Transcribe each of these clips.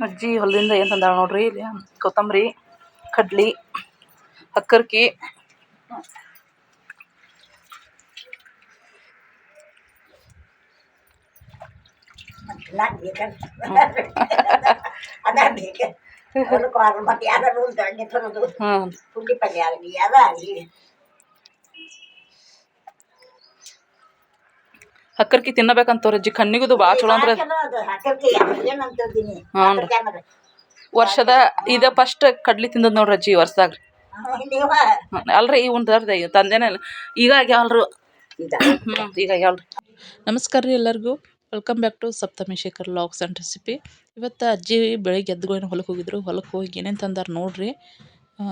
ಅಜ್ಜಿ ಹೊಲದಿಂದ ಏನು ತಂದಾಳ ನೋಡ್ರಿ ಇಲ್ಲಿ ಕೊತ್ತಂಬರಿ ಕಡ್ಲಿ ತರೋದು. ಹ್ಞೂ ಪುಂಡಿ ಪಲ್ಯ ಆಗಲಿ ಅದ ಆಗಲಿ. ಹಕ್ಕರ್ಕಿ ತಿನ್ನಬೇಕಂತವ್ರ ಅಜ್ಜಿ ಕಣ್ಣಿಗುದು ಭಾಳ ಚಲೋ ಅಂದ್ರೆ ಹ್ಞೂ ವರ್ಷದ ಇದ ಫಸ್ಟ್ ಕಡ್ಲಿ ತಿಂದದ್ ನೋಡ್ರಿ ಅಜ್ಜಿ ಈ ವರ್ಷದಾಗ. ಅಲ್ರಿ ಈ ಉಂಡ್ರಿ ತಂದೇನೆ ಈಗ ಆಗ್ಯಾವಲ್ರು ಹ್ಞೂ ಈಗ. ಆಗ್ಯಾವಲ್ರಿ ನಮಸ್ಕಾರ ರೀ ಎಲ್ಲರಿಗೂ. Welcome back to Saptami Shekhar logs and recipe ಇವತ್ತು ಅಜ್ಜಿ ಬೆಳಿಗ್ಗೆ ಎದ್ದು ಏನು ಹೊಲಕ್ಕೆ ಹೋಗಿದ್ರು. ಹೊಲಕ್ಕೆ ಹೋಗಿ ಏನೇನು ತಂದಾರ ನೋಡ್ರಿ.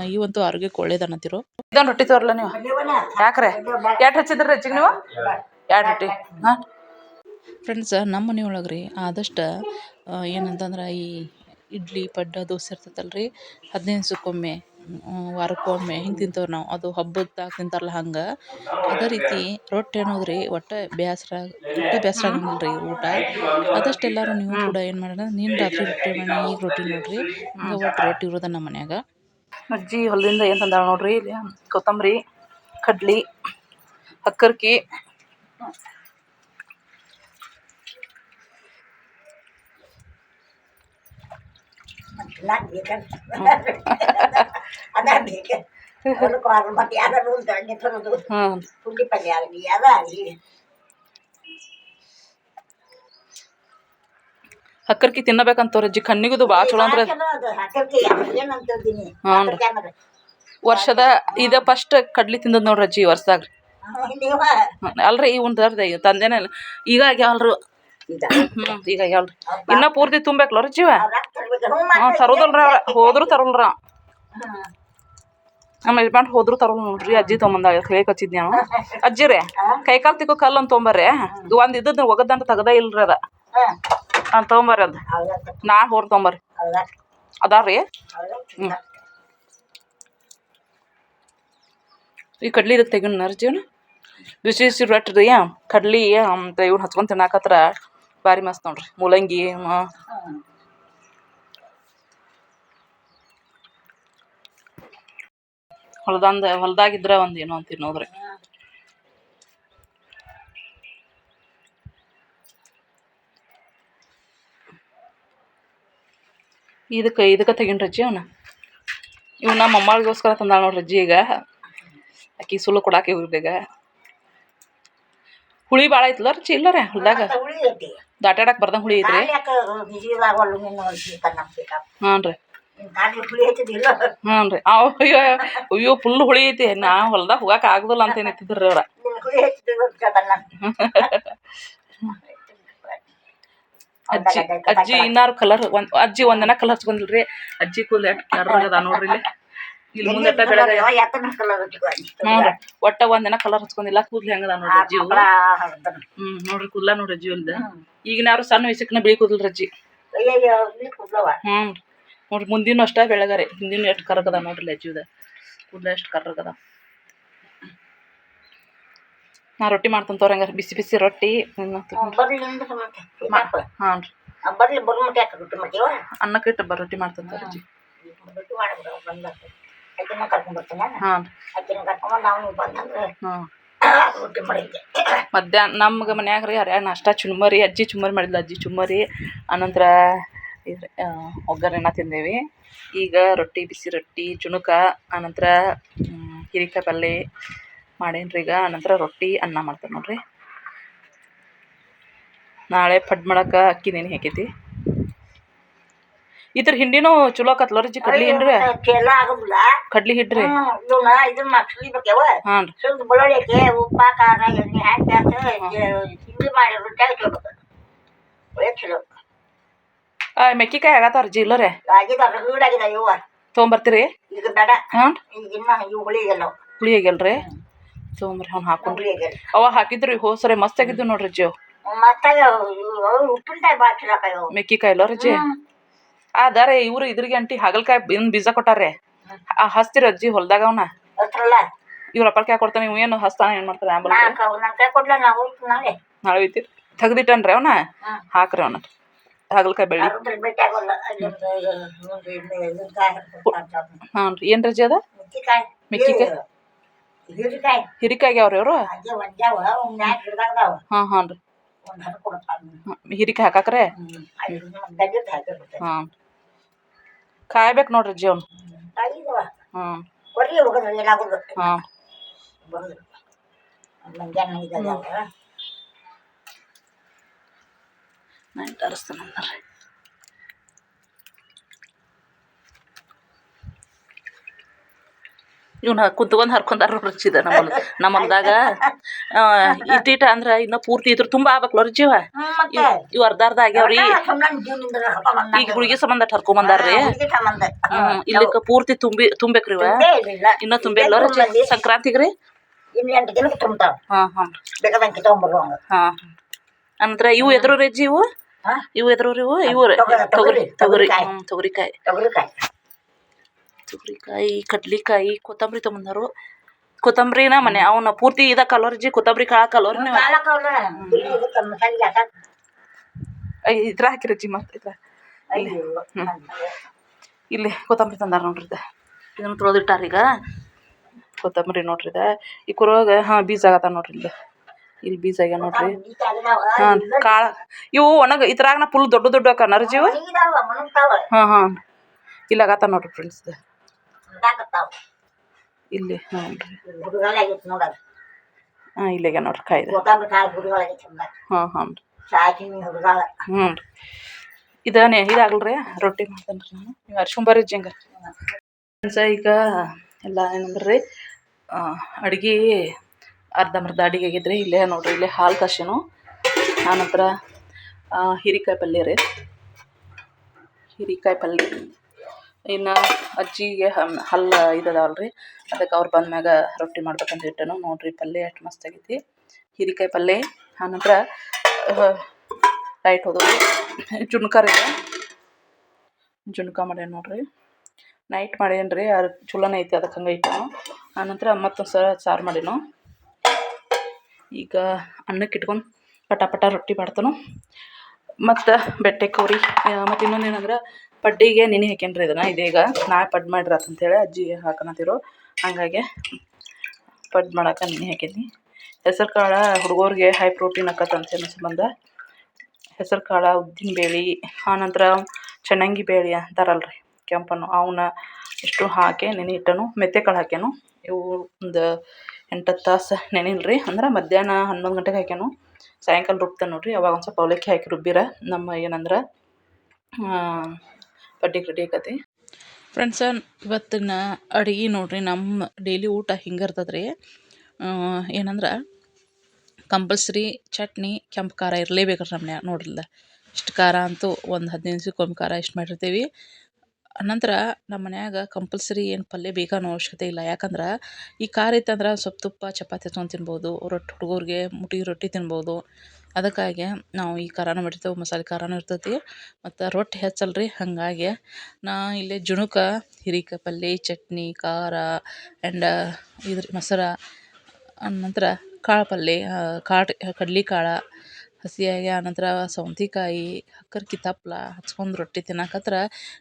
ಈ ಇವಂತೂ ಆರೋಗ್ಯಕ್ಕೆ ಒಳ್ಳೇದನ್ನತಿರು ಇದೊಂದು ರೊಟ್ಟಿ ತೋರಲ್ಲ ನೀವು? ಯಾಕ್ರೆ? ಯಾಟ್ ಹಚ್ಚಿದ್ರಿ ಅಜ್ಜಿಗೆ ನೀವು? ಎರಡು ರೊಟ್ಟಿ. ಹಾಂ? ಫ್ರೆಂಡ್ಸ್ ನಮ್ಮ ಮನೆಯೊಳಗೆ ರೀ ಆದಷ್ಟು ಏನಂತಂದ್ರೆ ಈ ಇಡ್ಲಿ ಪಡ್ಡ ದೋಸೆ ಇರ್ತೈತಲ್ಲ ರೀ ಹದಿನೈದು ದಿವ್ಸಕ್ಕೊಮ್ಮೆ ವಾರಕ್ಕೊಮ್ಮೆ ಹಿಂಗೆ ತಿಂತೇವೆ ನಾವು. ಅದು ಹಬ್ಬದಾಗ ತಿಂತಾರಲ್ಲ ಹಂಗೆ. ಅದೇ ರೀತಿ ರೊಟ್ಟಿ ಅನ್ನೋದು ರೀ ಒಟ್ಟು ಬೇಸ್ರ ಒಟ್ಟು ಬೇಸ್ರ ಆಗಂಗಿಲ್ಲ ರೀ ಊಟ. ಆದಷ್ಟು ಎಲ್ಲರೂ ನೀವು ಕೂಡ ಏನು ಮಾಡೋಣ ನೀನು ರಾತ್ರಿ ರೊಟ್ಟಿ ಮಾಡಿ ಈಗ ರೊಟ್ಟಿ ನೋಡ್ರಿ. ಹಂಗೆ ಒಟ್ಟು ರೊಟ್ಟಿ ಇರೋದ ನಮ್ಮ ಮನ್ಯಾಗ. ಅಜ್ಜಿ ಹೊಲದಿಂದ ಏನು ತಂದಾಳ ನೋಡ್ರಿ ಇಲ್ಲಿ ಕೊತ್ತಂಬರಿ ಕಡ್ಲಿ ಹಕ್ಕರ್ಕಿ ಅದ ಬೇಕು ಹೊಲಕ್ಕೆ ಮತ್ತೆ ಯಾರು ದೊಡ್ಡ ತರೋದು ಹ್ಞೂ ಪುಂಡಿ ಪಲ್ಯ ಆಗಲಿ ಅದ ಆಗಲಿ ಹಕ್ಕರ್ಕಿ ತಿನ್ನಬೇಕಂತವ್ರ ಅಜ್ಜಿ ಕಣ್ಣಿಗುದು ಭಾಳ ಚಲೋ ಅಂದ್ರೆ ವರ್ಷದ ಇದ ಫಸ್ಟ್ ಕಡ್ಲಿ ತಿಂದದ್ ನೋಡ್ರಿ ಅಜ್ಜಿ ವರ್ಷದಾಗ. ಅಲ್ರಿ ಈ ಉಂಡ್ರಿ ತಂದೇನೆ ಈಗ ಆಗ್ಯಾವಲ್ರು ಹ್ಞೂ ಈಗ ಆಗ್ಯಾವಲ್ರಿ ಇನ್ನ ಪೂರ್ತಿ ತುಂಬೇಕಲ್ಲ ರೀ ಜೀವ? ಹ್ಞೂ ತರೋದಲ್ರಿ ಹೋದ್ರು ತರೋಲ್ರ. ನಮ್ಮ ಯಜಮಾನ್ ಹೋದ್ರು ತರೋ ನೋಡ್ರಿ ಅಜ್ಜಿ ತೊಗೊಂಬಂದ ಕೈ ಹಚ್ಚಿದ್ ನಾನು ಅಜ್ಜಿ ರೀ ಕೈ ಕಾಲು ತಿಕ್ಕೋ ಕಲ್ಲು ಅಂತ ತೊಗೊಂಬರ್ರಿ ಒಂದು ಇದ್ದದ್ ಒಗದಂತ ತೆಗ್ದ ಇಲ್ರಿ ಅದ. ಅಂತ ತೊಗೊಂಬರ್ರಿ ಅದು. ನಾ ಹೋರ್ ತೊಗೊಂಬರ್ರಿ. ಅದಾರ್ರಿ? ಈ ಕಡ್ಲಿ ಇದಕ್ಕೆ ತೆಗಿನ ಜೀವನ ಬಿಸಿ ಬಿಸಿ ರೊಟ್ಟಿ ಕಡ್ಲಿ ಅಂತ ಇವ್ನ ಹಚ್ಕೊಂಡ್ ತಿನ್ನಾಕತ್ರ ಭಾರಿ ಮಸ್ತ್ ನೋಡ್ರಿ. ಮೂಲಂಗಿ ಹೊಲದಂದ, ಹೊಲ್ದಾಗಿದ್ರ ಒಂದ್ ಏನೋ ಅಂತ ತಿನ್ನೋದ್ರಿ. ಇದಕ್ಕೆ ಇದಕ್ಕೆ ತೆಗಿನ್ರಿ ಅಜ್ಜಿ ಅವನ? ಇವ್ ನಮ್ಮ ಅಮ್ಮಳಿಗೋಸ್ಕರ ತಂದಾಳ ನೋಡ್ರಿ ಅಜ್ಜಿ ಈಗ. ಆಕಿ ಸುಳ್ಳು ಕೊಡಾಕೆ ಈಗ. ಹುಳಿ ಭಾಳ ಐತಲ್ಲ ರೀ ಇಲ್ಲರ ಹೊಲದಾಗ? ದಾಟಾಡಕ್ ಬರ್ದಂಗ ಹುಳಿ ಐತ್ರಿ? ಹಾಂ ರೀ. ಹ್ಞೂ ರೀ. ಅಯ್ಯೋ ಅಯ್ಯೋ ಫುಲ್ ಹುಳಿ ಐತಿ. ನಾ ಹೊಲ್ದಾಗ ಹೋಗಕ್ಕೆ ಆಗುದಿಲ್ಲ ಅಂತ ಏನೈತಿದ್ರಿ ಅವ್ರ? ಅಜ್ಜಿ ಅಜ್ಜಿ ಇನ್ನಾರು ಕಲರ್ ಒಂದ್ ಅಜ್ಜಿ ಒಂದಿನ ಕಲರ್ ಹಚ್ಕೊಂಡಿಲ್ರಿ ಅಜ್ಜಿ ಕೂದಲು ಎಷ್ಟು ಕಲರ್ ಅದ ನೋಡ್ರಿ ಇಲ್ಲಿ. ಇಲ್ಲಿ ಮುಂದೆ ಬೆಳಗ್ಗೆ ಹ್ಞೂ ಒಟ್ಟ ಒಂದಿನ ಕಲರ್ ಹಚ್ಕೊಂಡಿಲ್ಲ. ಕೂದ್ಲು ಹೆಂಗದ ನೋಡ್ರಿ ಅಜ್ಜಿ ಹ್ಮ್ ನೋಡ್ರಿ ಕೂದ್ಲ ನೋಡ್ರಿ ಅಜ್ಜಿ ಈಗಿನ ಯಾರು ಸಣ್ಣ ವಯಸ್ಸಿನ ಬಿಳಿ ಕೂದಲ್ ರಜ್ಜಿ ಹ್ಮ್. ಹ್ಞೂ ನೋಡ್ರಿ ಮುಂದಿನ ಅಷ್ಟ ಬೆಳಗಾರಿ. ಹಿಂದಿನ ಎಷ್ಟು ಕರಗದ ನೋಡ್ರಿ ಅಜ್ಜಿದ ಕೂದಲ ಎಷ್ಟು ಕರ್ರಗದ ನಾ ರೊಟ್ಟಿ ಮಾಡ್ತಂತ ಹಂಗಾರೆ. ಬಿಸಿ ಬಿಸಿ ರೊಟ್ಟಿ. ಬರ್ಲಿ ಹಾಂ ರೀ. ಅನ್ನಕ್ಕೆ ಇಟ್ಟು ರೊಟ್ಟಿ ಮಾಡ್ತಂತ ಅಜ್ಜಿ. ಕರ್ಕೊಂಡ್ ಬರ್ತೀನಿ ಬಂದಂದ್ರೆ ಹಾಂ. ರೊಟ್ಟಿ ಮಾಡಿದ್ದೆ. ಮಧ್ಯಾಹ್ನ ನಮ್ಗೆ ಮನ್ಯಾಗ ರೀ ಯಾರ್ಯಾರ ನಾಷ್ಟ ಚುಮ್ಮರಿ ಅಜ್ಜಿ ಚುಮ್ಮರಿ ಮಾಡಿದ್ಲು ಅಜ್ಜಿ ಚುಮ್ಮರಿ ಆನಂತರ ಇದು ಒಗ್ಗರಣೆನ ತಿಂದೇವಿ. ಈಗ ರೊಟ್ಟಿ ಬಿಸಿ ರೊಟ್ಟಿ ಚುಣುಕ ಆನಂತರ ಹಿರಿಕಾಯಿ ಪಲ್ಯ ಮಾಡೇನ್ರಿ ಈಗ. ಆನಂತರ ರೊಟ್ಟಿ ಅನ್ನ ಮಾಡ್ತಾರೆ ನೋಡ್ರಿ. ನಾಳೆ ಪಡ್ ಮಾಡಕ್ಕೆ ಅಕ್ಕಿ ನೆನೆ ಹಾಕೈತಿ ಇದ್ರ ಹಿಂಡಿನೂ ಚಲೋ ಆಕತ್ಲ ರೀ ಕಡ್ಲಿ ಹಿಂಡ್ರಿ ಆಗುದಿಲ್ಲ. ಕಡ್ಲಿ ಹಿಡ್ರಿ. ಇವನ್ನ ಇದನ್ನ ಮಕ್ಳಿ ಬೇಕವ ಹಾಂ ರೀ. ಸುಳ್ದು ಬೆಳ್ಳುಳ್ಳಿಗೆ ಉಪ್ಪ ಖಾರ ಎಣ್ಣೆ ಹಾಕಿ ಹಾಕಿ ಹಿಂಡಿ ಮಾಡಿ ರೊಟ್ಟಿ ಹಾಕಿ ಒಳ್ಳೆ ಚಲೋ. ಆ ಮೆಕ್ಕಿಕಾಯಿ ಆಗತ್ತಾರ ಜಿ ಇಲ್ಲರೇ ಆಗಿದ ರಗಡಾಗಿದ ಇವ ತೊಗೊಂಬರ್ತೀರಿ? ಈಗ ಬೇಡ. ಹಾಂ. ಈಗ ಇನ್ನ ಇವು ಹುಳಿಗೆಲ್ಲ ಹುಳಿ ಆಗ್ಯಲ್ರಿ ತೊಗೊಂಬರ್ರಿ ಅವ್ನು ಹಾಕೊಂಡ್ರಿ. ಅವ ಹಾಕಿದ್ರಿ ಹೋಸರೆ ಸರಿ ಮಸ್ತ್ ಆಗಿದ್ದು ನೋಡ್ರಿ ಜೀವ್ ಉಪ್ಪಿನಕಾಯಿ ಚಲೋ ಮೆಕ್ಕಿಕಾಯಿ ಇಲ್ಲ ಅಜ್ಜಿ ಅದಾರೆ ಇವರು ಇದ್ರಿಗೆ ಅಂಟಿ ಹಾಗಲ್ಕಾಯಿ ಇನ್ ಬೀಜ ಕೊಟ್ಟಾರೆ ಹಸ್ತಿರ ಅಜ್ಜಿ ಹೊಲ್ದಾಗ ಅವನ? ಇವ್ರು ಅಪ್ಪಲ್ಕಾಯಿ ಕೊಡ್ತಾನೆ ಇವ್ ಏನು ಹಸ್ತಾನ ಏನ್ ಮಾಡ್ತಾರೆ? ನಾಳೆ. ಐತಿ ತೆಗ್ದಿಟ್ಟನ್ರಿ ಅವನ. ಹಾಕ್ರಿ ಅವನ. ಹಾಗಲಕಾಯಿ ಹಾಕ್ಬಿಡ್ತಾರೆ. ಹಾಂ ರೀ ಏನು ರಜೆ ಅದ? ಮೆಕ್ಕಿಕಾಯಿ? ಹೀರಿಕಾಯಿ. ಅವ್ರಿ ಅವರು. ಹಾಂ ಹಾಂ ರೀ ಹಿರಿಕಾಯಿ ಹಾಕಾಕ್ರೆ? ಹಾಂ ಕಾಯ್ಬೇಕು ನೋಡ್ರಿ ಅಜ್ಜಿ ಹ್ಮ್. ಕಾಯಿದವ ಹಾಂ ಕೊಡ್ರಿ ಹ್ಮ್. ನಾನು ತರಿಸ್ತಾನೆ ಅಂತಾರೆ ಇವ್ನ ಕುಂತ್ಕೊಂಡ್ ಹರ್ಕೊಂಡಾರ ರುಚಿದ ನಮ್ಮ ನಮ್ಮ ಹೊಲ್ದಾಗ ಇಟ್ಟಿಟ ಅಂದ್ರ ಇನ್ನ ಪೂರ್ತಿ ಇದ್ರ ತುಂಬಾ ಆಗ್ಬೇಕಲ್ಲ ರುಚಿವ ಮತ್ತೆ. ಇವ್ ಅರ್ಧ ಅರ್ಧ ಆಗ್ಯಾವ್ರಿ ಈಗ ಹುಡುಗಿ ಸಂಬಂಧ ಹರ್ಕೊಂಬಂದಾರ್ರಿ. ಹ್ಮ್ ಇಲ್ಲಿಕ ಪೂರ್ತಿ ತುಂಬಿ ತುಂಬೇಕ್ರಿ ಇವ. ಇನ್ನ ತುಂಬಿಲ್ಲ ರುಚಿ ಸಂಕ್ರಾಂತಿಗ್ರಿ? ಎಂಟು ದಿನಕ್ಕೆ ತುಂಬ್ತಾವ. ಹಾ ಹಾ. ಬೇಕಾದಂಗೆ ತಗೊಂಬರುವಂಗ ಹಾ ಅಂದ್ರ ಇವು ಎದ್ರು ರೆಜ್ಜಿ ಇವು? ಇವು ಎದ್ರು ಇವು? ಇವು. ತೊಗರಿ- ತೊಗರಿ ತೊಗರಿ ತೊಗರಿಕಾಯಿ. ಹ್ಮ್ ತೊಗರಿಕಾಯಿ. ತೊಗರಿಕಾಯಿ ಕಡ್ಲಿಕಾಯಿ ಕೊತ್ತಂಬರಿ ತೊಗೊಂಬಂದರು ಕೊತ್ತಂಬರಿನ ಮನೆ ಅವನ ಪೂರ್ತಿ ಇದ ಕಲೋರ್ಜಿ ಕೊತ್ತಂಬರಿ ಕಾಳ ಕಲೋರ್ ಇದ್ರ ಹಾಕಿರಜ್ಜಿ ಮತ್ತೆ ಇದ್ರ. ಇಲ್ಲಿ. ಕೊತ್ತಂಬರಿ ತಂದಾರ ನೋಡ್ರಿ ಇದ. ಇದನ್ನ ತೊಳೆದಿಟ್ಟಾರ ಈಗ. ಕೊತ್ತಂಬರಿ ನೋಡ್ರಿ ಇದ. ಈ ಕುರುವಾಗ ಹಾ ಬೀಜ ಆಗತ್ತ ನೋಡ್ರಿ ಇಲ್ಲಿ. ಇಲ್ಲಿ ಬೀಜ ಆಗ್ಯಾವ ನೋಡ್ರಿ. ಹಾ ಕಾಳ. ಇವು ಒಣಗ ಇದ್ರಾಗ ನಾ ಫುಲ್ ದೊಡ್ಡ ದೊಡ್ಡ ಹಾಕ ನರಜಿವ ಹಾಂ ಹಾಂ ಹಾ ಹಾ. ಇಲ್ಲಿ ನೋಡ್ರಿ ಫ್ರೆಂಡ್ಸ್ ಇಲ್ಲಿ ನೋಡ್ರಿ. ಹಾ ಇಲ್ಲಿ ಆಗ್ಯಾವ ನೋಡ್ರಿ ಕಾಯ್ದೆ. ಹಾಂ ಹಾ ರೀ ಹ್ಞೂ ರೀ ಇದಾನೆ ಇದಾಗಲ್ರಿ ರೊಟ್ಟಿ ಮಾಡ್ತೇನೆ ರೀ ನಾನು ನೀವು ಅರ್ಶುಂಬರಿ ಜಿಂಗ ಈಗ ಎಲ್ಲ ಏನಂದ್ರಿ ಅಡಿಗೆ ಅಡ್ಗೆ ಅರ್ಧಂಬರ್ಧ ಅಡಿಗೆ ಆಗಿದ್ರಿ ಇಲ್ಲೇ ನೋಡ್ರಿ ಇಲ್ಲೇ ಹಾಲು ಕಸಿನು ಆನಂತರ ಹೀರಿಕಾಯಿ ಪಲ್ಯ ರೀ. ಹೀರಿಕಾಯಿ ಪಲ್ಯ. ಇನ್ನು ಅಜ್ಜಿಗೆ ಹಮ್- ಹಲ್ಲ ಇದದಾವಲ್ಲ ರೀ ಅದಕ್ಕೆ ಅವ್ರು ಬಂದ್ಮ್ಯಾಗ ರೊಟ್ಟಿ ಮಾಡ್ಬೇಕಂತ ಇಟ್ಟನು. ನೋಡ್ರಿ ಪಲ್ಯ ಎಷ್ಟು ಮಸ್ತ್ ಆಗೈತಿ. ಹೀರಿಕಾಯಿ ಪಲ್ಯ. ಆನಂತರ ಲೈಟ್ ಹೋದವು ಜುಣ್ಕಾರ ಇದೆ. ಜುಣ್ಕ ಮಾಡ್ಯಾನ ನೋಡ್ರಿ. ನೈಟ್ ಮಾಡೇನಿ ರೀ. ಅದು ಚಲೋನೇ ಐತಿ ಅದಕ್ಕೆ ಹಂಗೆ ಇಟ್ಟನು. ಆನಂತರ ಮತ್ತೊಂದು ಸಲ ಸಾರು ಮಾಡೀನು. ಈಗ ಅನ್ನಕ್ಕೆ ಇಟ್ಕೊಂಡು ಪಟ ಪಟ ರೊಟ್ಟಿ ಮಾಡ್ತಾನು. ಮತ್ತು ಬೆಟ್ಟೆ ಕೌರಿ. ಮತ್ತು ಇನ್ನೊಂದು ಏನಂದ್ರೆ ಪಡ್ಡಿಗೆ ನೆನೆ ಹಾಕ್ಯನ್ರಿ ಇದನ್ನು. ಇದೀಗ ನಾ ಪಡ್ ಮಾಡಿರತ್ತ ಅಂತೇಳಿ ಅಜ್ಜಿ ಹಾಕನತ್ತಿರು. ಹಂಗಾಗಿ ಪಡ್ ಮಾಡಕ್ಕೆ ನೆನೆ ಹಾಕೀನಿ ಹೆಸರು ಕಾಳು ಹುಡುಗರಿಗೆ ಹೈ ಪ್ರೋಟೀನ್ ಆಕತ್ತಂತ ಸಂಬಂಧ. ಹೆಸರು ಕಾಳು ಉದ್ದಿನ ಬೇಳೆ ಆನಂತರ ಚನ್ನಂಗಿ ಬೇಳೆ ಅಂತಾರಲ್ಲ ರೀ ಕೆಂಪನ್ನು. ಅವನ್ನ ಇಷ್ಟು ಹಾಕಿ ನೆನೆ ಇಟ್ಟನು. ಮೆತ್ತೆ ಕಾಳು ಹಾಕ್ಯಾನು. ಇವು ಒಂದು ಎಂಟತ್ತು ತಾಸು ನೆನಿಲ್ರಿ. ಅಂದ್ರೆ ಮಧ್ಯಾಹ್ನ ಹನ್ನೊಂದು ಗಂಟೆಗೆ ಹಾಕ್ಯಾನು. ಸಾಯಂಕಾಲ ರುಬ್ತಾನೆ ನೋಡ್ರಿ. ಅವಾಗ ಒಂದು ಸ್ವಲ್ಪ ಅವಲಕ್ಕಿ ಹಾಕಿ ರುಬ್ಬಿರ. ನಮ್ಮ ಏನಂದ್ರೆ ಪಡ್ಡಿಗೆ ರೆಡಿ ಆಕತಿ ಫ್ರೆಂಡ್ಸ ಇವತ್ತಿನ ಅಡುಗೆ ನೋಡ್ರಿ ನಮ್ಮ ಡೈಲಿ ಊಟ ಹಿಂಗಿರ್ತದ್ರಿ ಏನಂದ್ರೆ ಕಂಪಲ್ಸರಿ ಚಟ್ನಿ, ಕೆಂಪು ಖಾರ ಇರಲೇಬೇಕ್ರಿ ನಮ್ಮ ನೋಡ್ರಿಲ್ಲ ಇಷ್ಟು ಖಾರ ಅಂತೂ ಒಂದು ಹದಿನೈದು ದಿವ್ಸಕ್ಕೊಮ್ಮೆ ಖಾರ ಇಷ್ಟು ಮಾಡಿರ್ತೀವಿ. ನಂತರ ನಮ್ಮ ಮನ್ಯಾಗ ಕಂಪಲ್ಸರಿ ಏನು ಪಲ್ಯ ಬೇಕಾನೋ ಅವಶ್ಯಕತೆ ಇಲ್ಲ. ಯಾಕಂದ್ರೆ, ಈ ಖಾರ ಇತ್ತಂದ್ರೆ ಸ್ವಲ್ಪ ತುಪ್ಪ, ಚಪಾತಿ ಹಚ್ಕೊಂಡು ತಿನ್ಬೋದು. ರೊಟ್ಟಿ ಹುಡುಗರಿಗೆ ಮುಟ್ಟಿಗೆ ರೊಟ್ಟಿ ತಿನ್ಬೋದು. ಅದಕ್ಕಾಗಿ ನಾವು ಈ ಖಾರನೂ ಮಾಡಿರ್ತೇವೆ, ಮಸಾಲೆ ಖಾರನೂ ಇರ್ತೈತಿ. ಮತ್ತು ರೊಟ್ಟಿ ಹೆಚ್ಚಲ್ಲ ರೀ ಹಾಗಾಗಿ ನಾ ಇಲ್ಲಿ ಜುಣುಕ, ಹಿರಿಕ ಪಲ್ಲೆ, ಚಟ್ನಿ, ಖಾರ ಆ್ಯಂಡ್ ಇದ್ರ ಮೊಸರು ನಂತರ ಕಾಳು ಪಲ್ಯ ಕಾಳು ಕಡ್ಲೆಕಾಳು, ಹಸಿಯಾಗಿ ಆನಂತರ ಸೌತೆಕಾಯಿ, ಹಕ್ಕರ್ಕಿ ತಪ್ಲ ಹಚ್ಕೊಂಡು ರೊಟ್ಟಿ ತಿನ್ನಕತ್ರ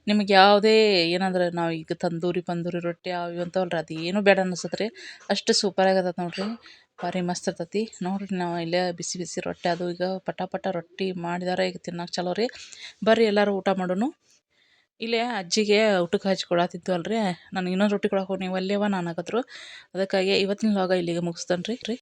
ನಿಮಗೆ ಯಾವುದೇ ಏನಂದ್ರೆ ನಾವು ಈಗ ತಂದೂರಿ ಪಂದೂರಿ ರೊಟ್ಟಿ ಅವು ಇವು ರೀ ಅದು ಏನೂ ಬೇಡ ಅನಿಸ್ತದೆ ರೀ ಅಷ್ಟು ಸೂಪರ್ ಆಗತೈತೆ ನೋಡಿರಿ. ಭಾರಿ ಮಸ್ತ್ ಇರ್ತೈತಿ. ನೋಡ್ರಿ ನಾವು ಇಲ್ಲೇ ಬಿಸಿ ಬಿಸಿ ರೊಟ್ಟಿ ಅದು ಈಗ ಪಟ ಪಟ ರೊಟ್ಟಿ ಮಾಡಿದಾರೆ ಈಗ ತಿನ್ನಕ್ಕೆ ಚಲೋ ರೀ. ಬರ್ರಿ ಎಲ್ಲರೂ ಊಟ ಮಾಡೋನು. ಇಲ್ಲೇ ಅಜ್ಜಿಗೆ ಊಟಕ್ಕೆ ಹಚ್ಚಿ ಕೊಡತ್ತಿದ್ದು ಅಲ್ರಿ. ನಾನು ಇನ್ನೊಂದು ರೊಟ್ಟಿ ಕೊಡಕ್ಕೆ ಹೋಗಿ ನೀವು ಅಲ್ಲೇವ ನಾನು ಆಗತ್ರು ಅದಕ್ಕಾಗಿ ಇವತ್ತಿನ ಲಾಗ ಇಲ್ಲಿಗೆ ಮುಗಿಸ್ತೇನೆ ರೀ